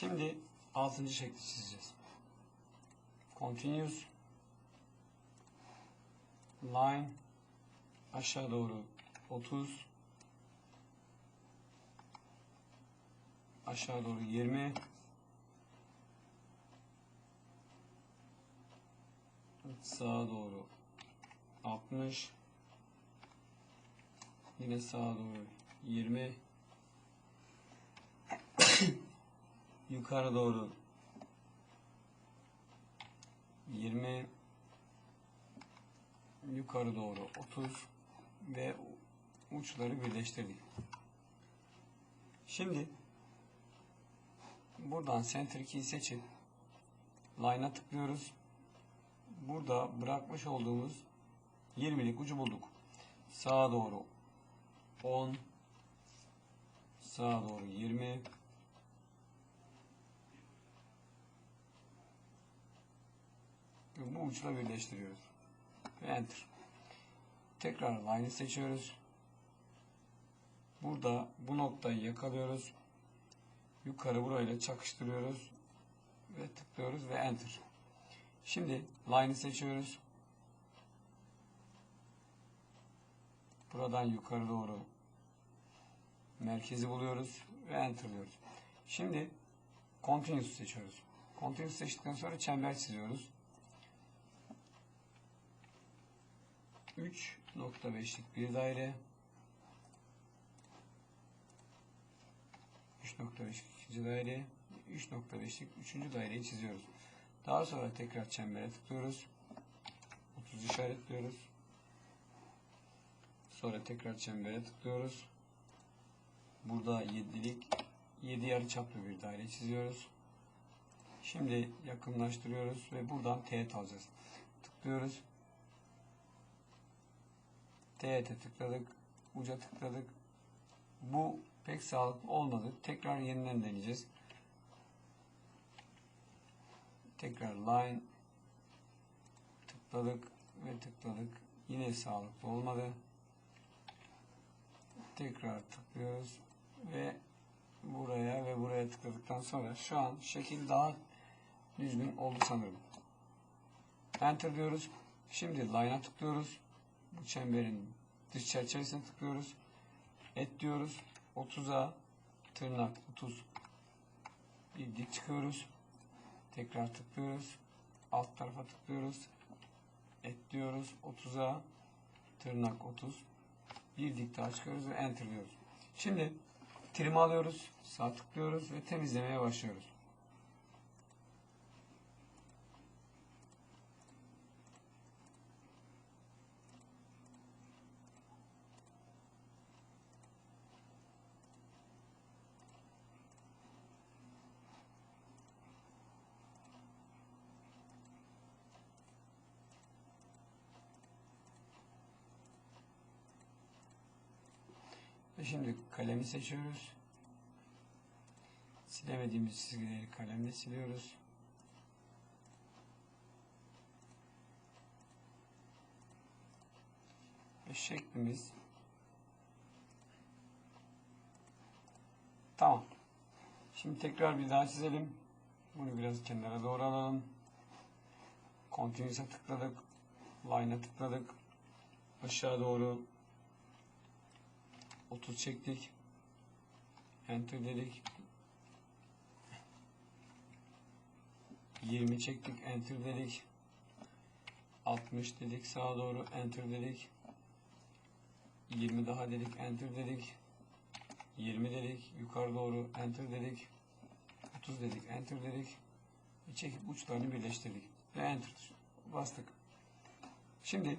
Şimdi altıncı şekli çizeceğiz. Continuous line aşağı doğru 30 aşağı doğru 20 sağa doğru 60 yine sağa doğru 20 yukarı doğru 20 yukarı doğru 30 ve uçları birleştirdik. Şimdi buradan center key seçip line'a tıklıyoruz. Burada bırakmış olduğumuz 20'lik ucu bulduk. Sağa doğru 10 sağa doğru 20 ve bu uçla birleştiriyoruz. Ve enter. Tekrar line'ı seçiyoruz. Burada bu noktayı yakalıyoruz. Yukarı burayla çakıştırıyoruz. Ve tıklıyoruz ve enter. Şimdi line'ı seçiyoruz. Buradan yukarı doğru merkezi buluyoruz ve enter diyoruz. Şimdi continuous seçiyoruz. Continuous seçtikten sonra çember çiziyoruz. 3.5'lik bir daire 3.5'lik ikinci daire 3.5'lik üçüncü daireyi çiziyoruz. Daha sonra tekrar çembere tıklıyoruz. 30 işaretliyoruz. Sonra tekrar çembere tıklıyoruz. Burada 7'lik 7 yarı çaplı bir daire çiziyoruz. Şimdi yakınlaştırıyoruz ve buradan teğet alacağız. Tıklıyoruz. Teğete tıkladık. Uca tıkladık. Bu pek sağlıklı olmadı. Tekrar yeniden deneyeceğiz. Tekrar line tıkladık ve tıkladık. Yine sağlıklı olmadı. Tekrar tıklıyoruz ve buraya ve buraya tıkladıktan sonra şu an şekil daha düzgün oldu sanırım. Enter diyoruz. Şimdi line'a tıklıyoruz. Bu çemberin dış çerçevesine tıklıyoruz. Et diyoruz. 30'a tırnak 30 bir dik çıkıyoruz. Tekrar tıklıyoruz. Alt tarafa tıklıyoruz. Et diyoruz. 30'a tırnak 30 bir dik daha çıkıyoruz ve enter diyoruz. Şimdi trim alıyoruz. Sağ tıklıyoruz ve temizlemeye başlıyoruz. Şimdi kalemi seçiyoruz. Silemediğimiz çizgileri kalemle siliyoruz. Ve şeklimiz tamam. Şimdi tekrar bir daha çizelim. Bunu biraz kenara doğru alalım. Continuous'a tıkladık. Line'a tıkladık. Aşağı doğru 30 çektik. Enter dedik. 20 çektik. Enter dedik. 60 dedik. Sağa doğru enter dedik. 20 daha dedik. Enter dedik. 20 dedik. Yukarı doğru enter dedik. 30 dedik. Enter dedik. Ve çekip uçlarını birleştirdik. Ve enter bastık. Şimdi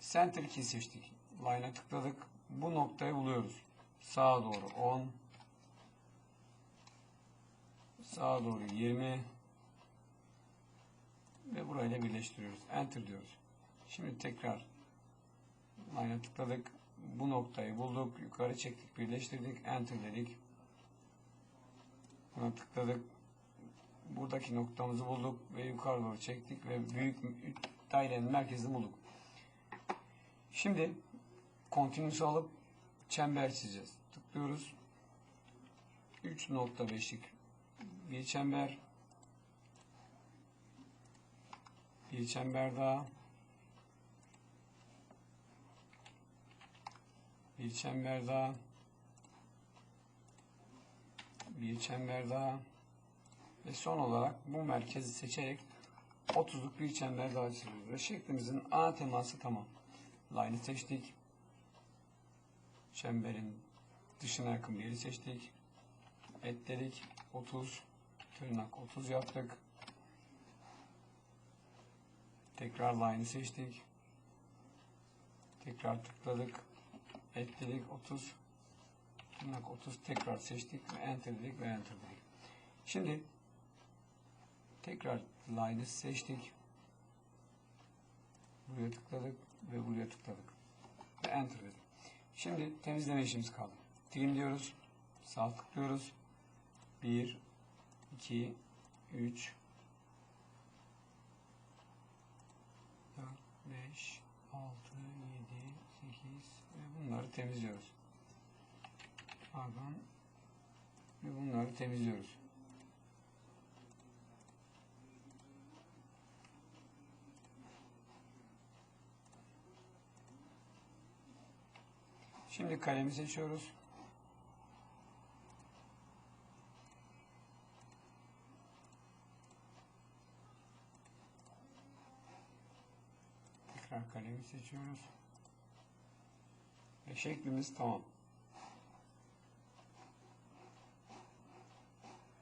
center key seçtik. Line'a tıkladık. Bu noktayı buluyoruz. Sağa doğru 10 sağa doğru 20 ve burayla birleştiriyoruz. Enter diyoruz. Şimdi tekrar line'a tıkladık. Bu noktayı bulduk. Yukarı çektik. Birleştirdik. Enter dedik. Buna tıkladık. Buradaki noktamızı bulduk ve yukarı doğru çektik ve büyük dairenin merkezini bulduk. Şimdi Continuous'u alıp çember çizeceğiz. Tıklıyoruz. 3.5'lik bir çember bir çember daha bir çember daha bir çember daha ve son olarak bu merkezi seçerek 30'luk bir çember daha çiziyoruz. Ve şeklimizin ana teması tamam. Line'ı seçtik. Çemberin dışına yakın bir yeri seçtik. Etledik. 30. Tırnak 30 yaptık. Tekrar line'ı seçtik. Tekrar tıkladık. Etledik 30. Tırnak 30 tekrar seçtik ve enter dedik ve enter dedik. Şimdi tekrar line'ı seçtik. Buraya tıkladık ve buraya tıkladık. Ve enter dedik. Şimdi temizleme işimiz kaldı. Trim diyoruz. Sağ tıklıyoruz. 1 2 3 4 5 6 7 8 ve bunları temizliyoruz. Pardon. Ve bunları temizliyoruz. Şimdi kalemi seçiyoruz. Tekrar kalemi seçiyoruz. Ve şeklimiz tamam.